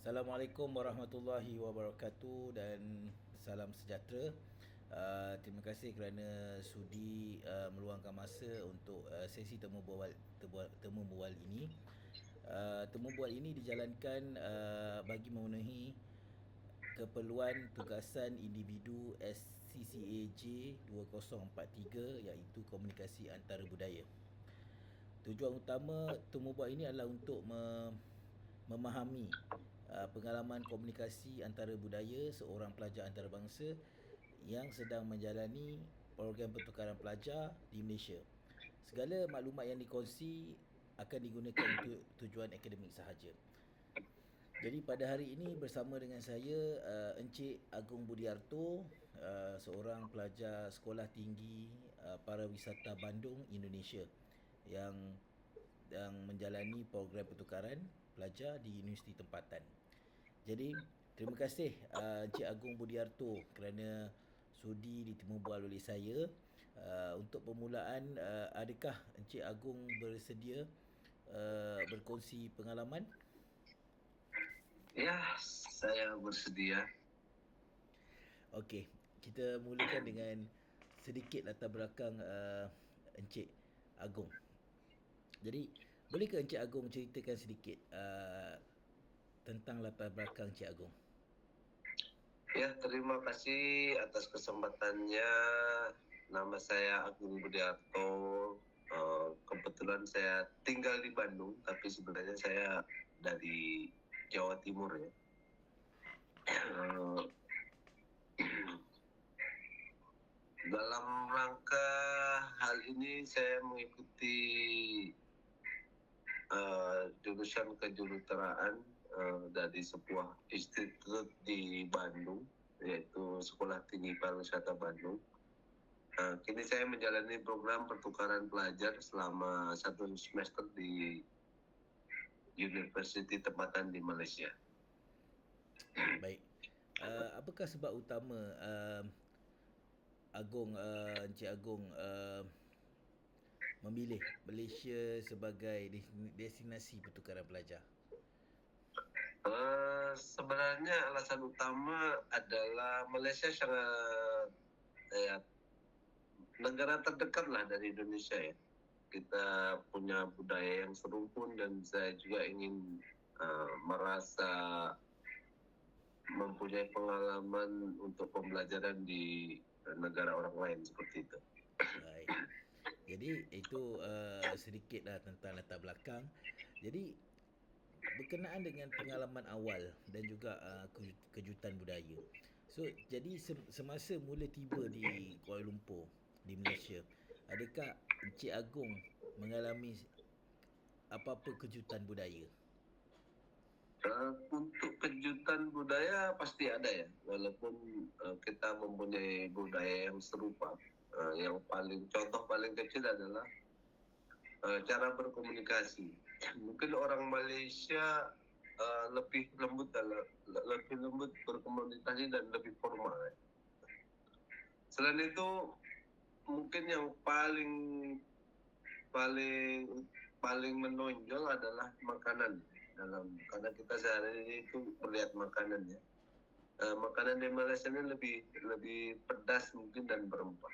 Assalamualaikum warahmatullahi wabarakatuh dan salam sejahtera. Uh, terima kasih kerana sudi uh, meluangkan masa untuk uh, sesi temu bual temu bual ini. Uh, temu bual ini dijalankan uh, bagi memenuhi keperluan tugasan individu SCCAJ 2043 iaitu komunikasi antara budaya. Tujuan utama temu bual ini adalah untuk me- memahami pengalaman komunikasi antara budaya seorang pelajar antarabangsa yang sedang menjalani program pertukaran pelajar di Malaysia. Segala maklumat yang dikongsi akan digunakan untuk tujuan akademik sahaja. Jadi pada hari ini bersama dengan saya uh, Encik Agung Budiarto, uh, seorang pelajar sekolah tinggi uh, para wisata Bandung, Indonesia yang yang menjalani program pertukaran pelajar di universiti tempatan. Jadi terima kasih uh, Encik Agung Budiarto kerana sudi ditemu bual oleh saya. Uh, untuk permulaan uh, adakah Encik Agung bersedia uh, berkongsi pengalaman? Ya, saya bersedia. Okey, kita mulakan dengan sedikit latar belakang uh, Encik Agung. Jadi, bolehkah Encik Agung ceritakan sedikit uh, tentang latar belakang Cik Agong. Ya, terima kasih atas kesempatannya. Nama saya Agung Budiarto. Uh, kebetulan saya tinggal di Bandung, tapi sebenarnya saya dari Jawa Timur ya. Uh, dalam rangka hal ini saya mengikuti jurusan kejuruteraan uh, dari sebuah institut di Bandung yaitu Sekolah Tinggi Pariwisata Bandung. Uh, kini saya menjalani program pertukaran pelajar selama satu semester di University tempatan di Malaysia. Baik. Uh, apakah sebab utama uh, Agong uh, Encik Agong uh, memilih Malaysia sebagai destinasi pertukaran pelajar? Uh, sebenarnya alasan utama adalah Malaysia sangat ya, negara terdekat lah dari Indonesia ya. Kita punya budaya yang serumpun dan saya juga ingin uh, merasa mempunyai pengalaman untuk pembelajaran di negara orang lain seperti itu. Baik. Jadi itu uh, sedikit lah tentang latar belakang. Jadi berkenaan dengan pengalaman awal dan juga uh, kejutan budaya. So jadi semasa mula tiba di Kuala Lumpur di Malaysia, adakah Encik Agong mengalami apa-apa kejutan budaya? Uh, untuk kejutan budaya pasti ada ya, walaupun uh, kita mempunyai budaya yang serupa. Uh, yang paling contoh paling kecil adalah uh, cara berkomunikasi mungkin orang Malaysia uh, lebih lembut dalam lebih lembut berkomunikasi dan lebih formal. Selain itu mungkin yang paling paling paling menonjol adalah makanan dalam karena kita sehari itu melihat makanan ya. Uh, makanan di Malaysia ini lebih lebih pedas mungkin dan berempah.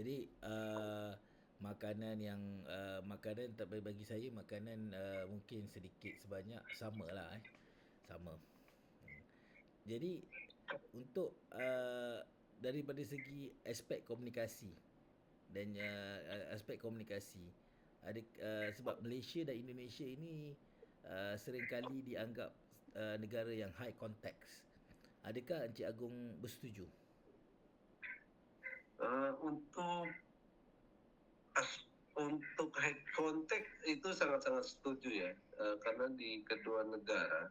Jadi uh, makanan yang uh, makanan tak bagi saya makanan uh, mungkin sedikit sebanyak sama lah eh. Sama. Jadi untuk uh, daripada segi aspek komunikasi dan uh, aspek komunikasi ada uh, sebab Malaysia dan Indonesia ini uh, seringkali dianggap uh, negara yang high context. Adakah Encik Agung bersetuju? Uh, untuk untuk high contact itu sangat-sangat setuju ya. Uh, karena di kedua negara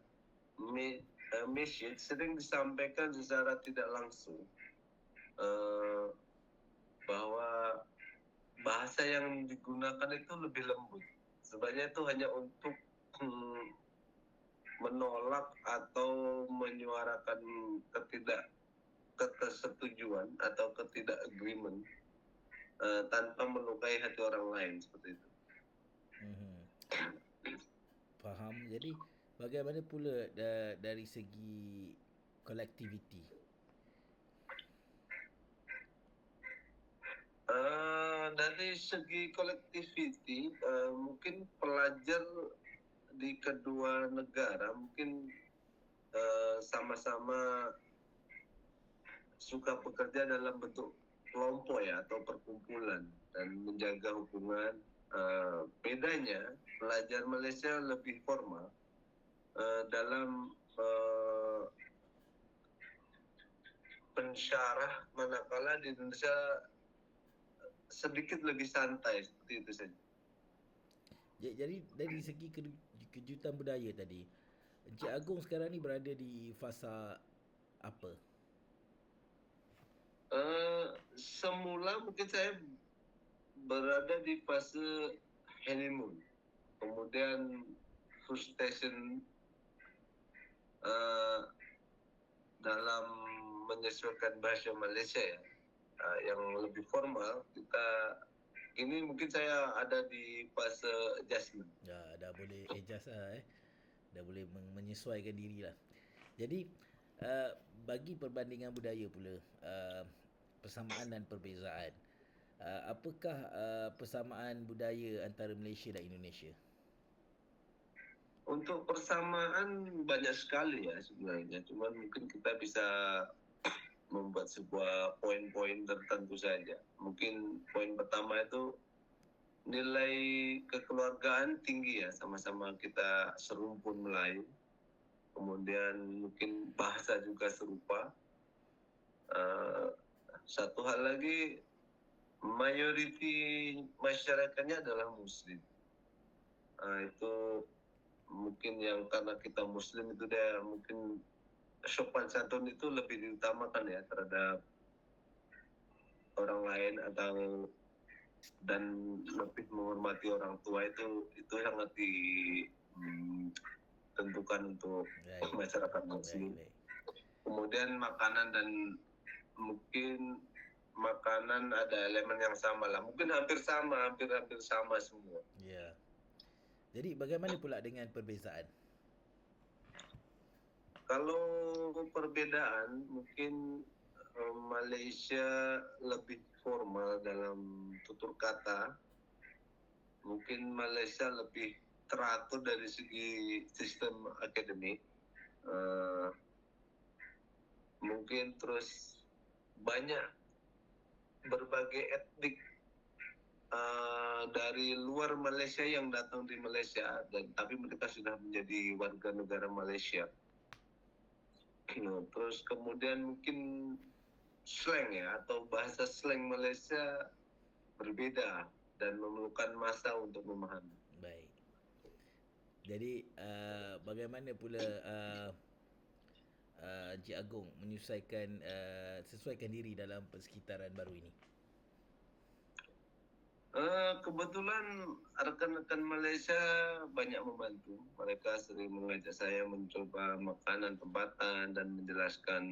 me, uh, message sering disampaikan secara tidak langsung. Uh, bahwa bahasa yang digunakan itu lebih lembut. Sebenarnya itu hanya untuk hmm, menolak atau menyuarakan ketidak ketersetujuan atau ketidak agreement uh, tanpa melukai hati orang lain seperti itu. Mhm. Faham. Jadi bagaimana pula da- dari segi kolektiviti? Uh, dari segi kolektiviti, uh, mungkin pelajar di kedua negara mungkin uh, sama-sama suka bekerja dalam bentuk kelompok ya atau perkumpulan dan menjaga hubungan. Uh, bedanya pelajar Malaysia lebih formal uh, dalam uh, pensyarah manakala di Indonesia sedikit lebih santai seperti itu saja. Ja- Jadi dari segi ke- kejutan budaya tadi, Encik Agong sekarang ni berada di fasa apa? Uh, semula mungkin saya berada di fase honeymoon, kemudian frustration uh, dalam menyesuaikan bahasa Malaysia ya, uh, yang lebih formal. Kita ini mungkin saya ada di fase adjustment. Dah dah boleh adjust lah eh. Dah boleh men- menyesuaikan diri lah. Jadi uh, bagi perbandingan budaya pula uh, persamaan dan perbezaan. Uh, apakah uh, persamaan budaya antara Malaysia dan Indonesia? Untuk persamaan banyak sekali ya sebenarnya. Cuman mungkin kita bisa membuat sebuah poin-poin tertentu saja. Mungkin poin pertama itu nilai kekeluargaan tinggi ya, sama-sama kita serumpun Melayu. Kemudian mungkin bahasa juga serupa. Uh, satu hal lagi, mayoriti masyarakatnya adalah Muslim. Uh, itu mungkin yang karena kita Muslim itu dia mungkin sopan santun itu lebih diutamakan ya terhadap orang lain atau dan lebih menghormati orang tua itu itu sangat ditentukan untuk Baik. masyarakat muslim. baik. Kemudian makanan dan mungkin makanan ada elemen yang sama lah. Mungkin hampir sama, hampir-hampir sama semua. Ya. Jadi bagaimana pula dengan perbezaan? Kalau perbedaan mungkin eh, Malaysia lebih formal dalam tutur kata. Mungkin Malaysia lebih teratur dari segi sistem akademik. Eh, mungkin terus banyak berbagai etnik eh, dari luar Malaysia yang datang di Malaysia dan tapi mereka sudah menjadi warga negara Malaysia. Terus kemudian mungkin slang ya atau bahasa slang Malaysia berbeda dan memerlukan masa untuk memahami. Baik. Jadi uh, bagaimana pula uh, uh, Encik Agong menyesuaikan uh, sesuaikan diri dalam persekitaran baru ini? Uh, kebetulan rekan-rekan Malaysia banyak membantu. Mereka sering mengajak saya mencoba makanan tempatan dan menjelaskan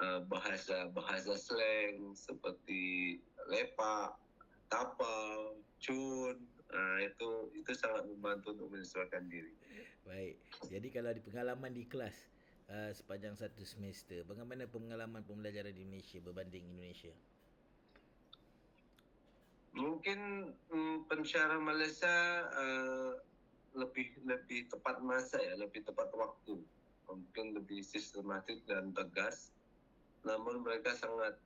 uh, bahasa-bahasa slang seperti lepak, tapal, cun. Uh, itu itu sangat membantu untuk menyesuaikan diri. Baik. Jadi kalau di pengalaman di kelas uh, sepanjang satu semester, bagaimana pengalaman pembelajaran di Malaysia berbanding Indonesia? Mungkin mm, pensyarah Malaysia uh, lebih lebih tepat masa ya, lebih tepat waktu. Mungkin lebih sistematik dan tegas. Namun mereka sangat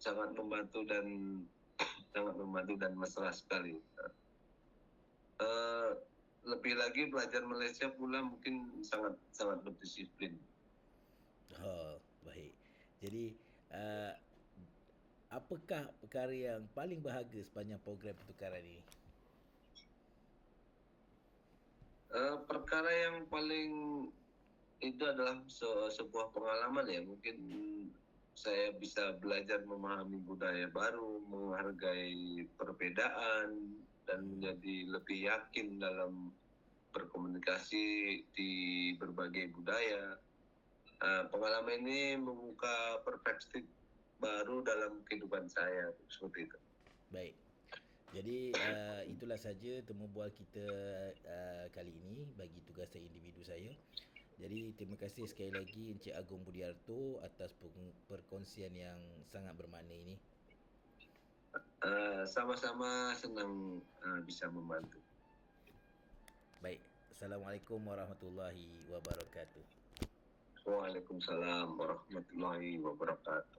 sangat membantu dan sangat membantu dan mesra sekali. Uh, lebih lagi pelajar Malaysia pula mungkin sangat sangat berdisiplin. Oh, baik. Jadi uh, apakah perkara yang paling berharga sepanjang program pertukaran ini? Uh, perkara yang paling itu adalah se- sebuah pengalaman ya mungkin saya bisa belajar memahami budaya baru menghargai perbedaan dan menjadi lebih yakin dalam berkomunikasi di berbagai budaya uh, pengalaman ini membuka perspektif baru dalam kehidupan saya seperti itu. Baik. Jadi uh, itulah saja temu bual kita uh, kali ini bagi tugas individu saya. Jadi terima kasih sekali lagi Encik Agung Budiarto atas perkongsian yang sangat bermakna ini. Uh, sama-sama senang uh, bisa membantu. Baik. Assalamualaikum warahmatullahi wabarakatuh. Waalaikumsalam warahmatullahi wabarakatuh.